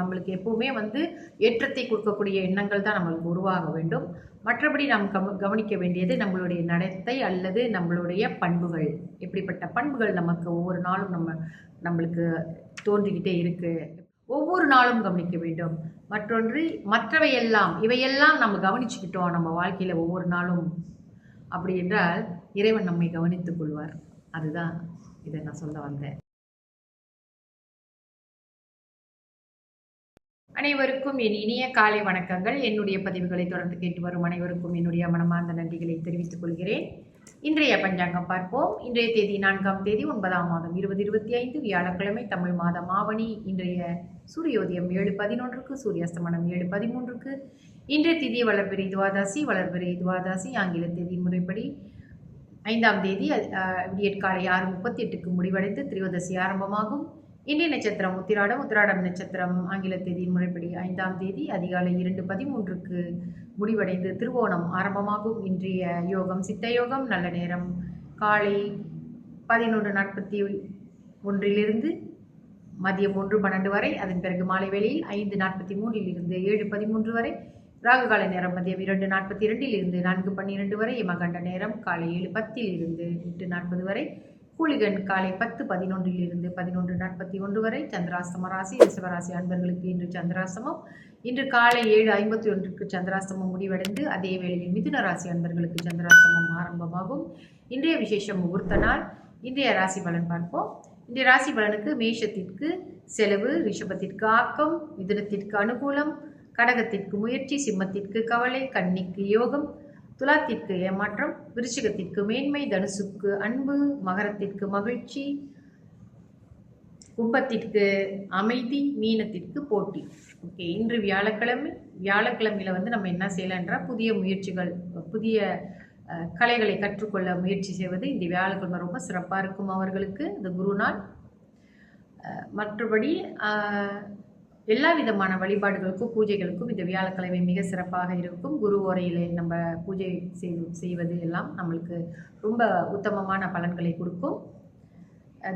நம்மளுக்கு எப்பவுமே வந்து ஏற்றத்தை கொடுக்கக்கூடிய எண்ணங்கள் தான் நம்மளுக்கு உருவாக வேண்டும். மற்றபடி நாம் கவ கவனிக்க வேண்டியது நம்மளுடைய நடத்தை அல்லது நம்மளுடைய பண்புகள். எப்படிப்பட்ட பண்புகள் நமக்கு ஒவ்வொரு நாளும் நம்ம நம்மளுக்கு தோன்றிக்கிட்டே இருக்குது ஒவ்வொரு நாளும் கவனிக்க வேண்டும். மற்றொன்று மற்றவையெல்லாம் இவையெல்லாம் நம்ம கவனிச்சுக்கிட்டோம் நம்ம வாழ்க்கையில் ஒவ்வொரு நாளும். அப்படி என்றால் இறைவன் நம்மை கவனித்துக் கொள்வார். அதுதான் இதை நான் சொல்ல வந்தேன். அனைவருக்கும் என் இனிய காலை வணக்கங்கள். என்னுடைய பதிவுகளை தொடர்ந்து கேட்டு வரும் அனைவருக்கும் என்னுடைய மனமார்ந்த நன்றிகளை தெரிவித்துக் கொள்கிறேன். இன்றைய பஞ்சாங்கம் பார்ப்போம். இன்றைய தேதி நான்காம் தேதி ஒன்பதாம் மாதம் இருபது இருபத்தி ஐந்து வியாழக்கிழமை தமிழ் மாதம் ஆவணி. இன்றைய சூரியோதயம் ஏழு பதினொன்றுக்கு சூரியஸ்தமனம் ஏழு பதிமூன்றுக்கு. இன்றைய திதி வளர்பிறை துவாதாசி வளர்பிறை துவாதாசி ஆங்கில தேதி முறைப்படி. ஐந்தாம் தேதி விடியற்காலை ஆறு முப்பத்தி எட்டுக்கு முடிவடைந்து திரியோதசி ஆரம்பமாகும். இந்திய நட்சத்திரம் உத்திராடம் உத்திராடம் நட்சத்திரம் ஆங்கில தேதியின் முறைப்படி ஐந்தாம் தேதி அதிகாலை இரண்டு பதிமூன்றுக்கு முடிவடைந்து திருவோணம் ஆரம்பமாகும். இன்றைய யோகம் சித்த யோகம் நல்ல நேரம். காலை பதினொன்று நாற்பத்தி ஒன்றிலிருந்து மதியம் ஒன்று பன்னெண்டு வரை அதன் பிறகு மாலை வேளையில் ஐந்து நாற்பத்தி மூன்றில் இருந்து ஏழு பதிமூன்று வரை ராகுகால நேரம் மதியம் இரண்டு நாற்பத்தி இரண்டில் இருந்து நான்கு பன்னிரண்டு வரை யமகண்ட நேரம் காலை ஏழு பத்தில் இருந்து எட்டு நாற்பது வரை கூலிகன் காலை பத்து பதினொன்றில் இருந்து பதினொன்று நாற்பத்தி ஒன்று வரை சந்திராஸ்தம ராசி ரிசவராசி அன்பர்களுக்கு இன்று சந்திராசமம் இன்று காலை ஏழு ஐம்பத்தி ஒன்றுக்கு சந்திராசமம் முடிவடைந்து அதே வேளையில் மிதுன ராசி அன்பர்களுக்கு சந்திராசமம் ஆரம்பமாகும். இன்றைய விசேஷம் முகூர்த்த நாள். இன்றைய ராசி பலன் பார்ப்போம். இன்றைய ராசி பலனுக்கு மேஷத்திற்கு செலவு ரிஷபத்திற்கு ஆக்கம் மிதுனத்திற்கு அனுகூலம் கடகத்திற்கு முயற்சி சிம்மத்திற்கு கவலை கன்னிக்கு யோகம் துலாத்திற்கு ஏமாற்றம் விருச்சிகத்திற்கு மேன்மை தனுசுக்கு அன்பு மகரத்திற்கு மகிழ்ச்சி கும்பத்திற்கு அமைதி மீனத்திற்கு போட்டி. ஓகே இன்று வியாழக்கிழமை வியாழக்கிழமையில் வந்து நம்ம என்ன செய்யலான்றா புதிய முயற்சிகள் புதிய கலைகளை கற்றுக்கொள்ள முயற்சி செய்வது இந்த வியாழக்கிழமை ரொம்ப சிறப்பாக இருக்கும் அவர்களுக்கு. இந்த குரு நாள். மற்றபடி எல்லா விதமான வழிபாடுகளுக்கும் பூஜைகளுக்கும் இந்த வியாழக்கிழமை மிக சிறப்பாக இருக்கும். குரு ஓரையிலே நம்ம பூஜை செய்து செய்வது எல்லாம் நம்மளுக்கு ரொம்ப உத்தமமான பலன்களை கொடுக்கும்.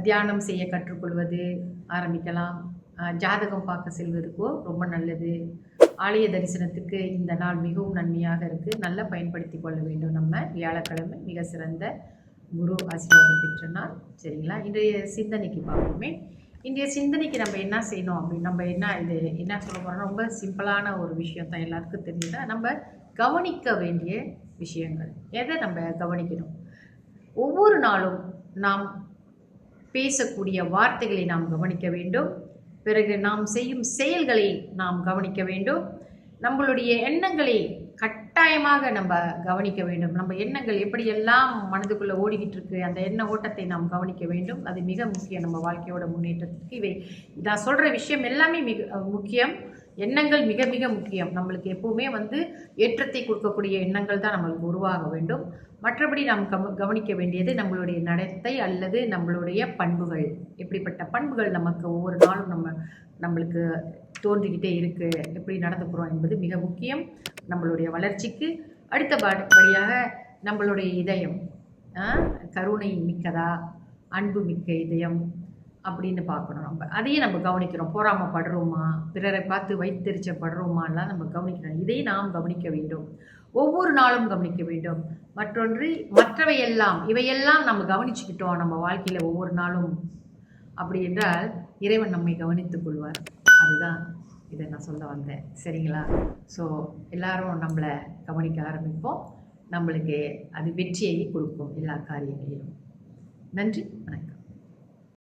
தியானம் செய்ய கற்றுக்கொள்வது ஆரம்பிக்கலாம். ஜாதகம் பார்க்க செல்வதுக்கோ ரொம்ப நல்லது. ஆலய தரிசனத்துக்கு இந்த நாள் மிகவும் நன்மையாக இருக்குது நல்லா பயன்படுத்தி கொள்ள வேண்டும் நம்ம. வியாழக்கிழமை மிக சிறந்த குரு ஆசீர்வாதம் பெற்ற நாள். சரிங்களா? இன்றைய சிந்தனைக்கு பார்ப்போமே இன்றைய சிந்தனைக்கு நம்ம என்ன செய்யணும் அப்படின்னு நம்ம என்ன இது என்ன சொல்ல போகிறோம் ரொம்ப சிம்பிளான ஒரு விஷயம் தான் எல்லாருக்கும் தெரியுதா நம்ம கவனிக்க வேண்டிய விஷயங்கள். எதை நம்ம கவனிக்கணும்? ஒவ்வொரு நாளும் நாம் பேசக்கூடிய வார்த்தைகளை நாம் கவனிக்க வேண்டும். பிறகு நாம் செய்யும் செயல்களை நாம் கவனிக்க வேண்டும். நம்மளுடைய எண்ணங்களை கட்டாயமாக நம்ம கவனிக்க வேண்டும். நம்ம எண்ணங்கள் எப்படியெல்லாம் மனதுக்குள்ளே ஓடிக்கிட்டு இருக்கு அந்த எண்ண ஓட்டத்தை நாம் கவனிக்க வேண்டும். அது மிக முக்கியம் நம்ம வாழ்க்கையோட முன்னேற்றத்துக்கு. இவை நான் சொல்கிற விஷயம் எல்லாமே மிக முக்கியம். எண்ணங்கள் மிக மிக முக்கியம். நம்மளுக்கு எப்பவுமே வந்து ஏற்றத்தை கொடுக்கக்கூடிய எண்ணங்கள் தான் நம்மளுக்கு உருவாக வேண்டும். மற்றபடி நாம் கவ கவனிக்க வேண்டியது நம்மளுடைய நடத்தை அல்லது நம்மளுடைய பண்புகள். எப்படிப்பட்ட பண்புகள் நமக்கு ஒவ்வொரு நாளும் நம்ம நம்மளுக்கு தோன்றிக்கிட்டே இருக்கு. எப்படி நடந்துக்கிறோம் என்பது மிக முக்கியம். நம்மளுடைய வளர்ச்சிக்கு அடுத்த படியாக நம்மளுடைய இதயம் கருணை மிக்கதா? அன்பு மிக்க இதயம். அப்படின்னு பார்க்கணும் நம்ம. அதையும் நம்ம கவனிக்கிறோம். பொறாமப்படுறோமா பிறரை பார்த்து வைத்தெரிச்சப்படுறோமாலாம் நம்ம கவனிக்கிறோம். இதை நாம் கவனிக்க வேண்டும். ஒவ்வொரு நாளும் கவனிக்க வேண்டும். மற்றொன்று மற்றவையெல்லாம் இவையெல்லாம் நம்ம கவனிச்சுக்கிட்டோம் நம்ம வாழ்க்கையில் ஒவ்வொரு நாளும். அப்படி என்றால் இறைவன் நம்மை கவனித்துக் கொள்வார். அதுதான் இதை நான் சொல்ல வந்தேன். சரிங்களா? ஸோ எல்லாரும் நம்மளை கவனிக்க ஆரம்பிப்போம். நம்மளுக்கு அது வெற்றியை கொடுக்கும் எல்லா காரியங்களிலும். நன்றி வணக்கம்.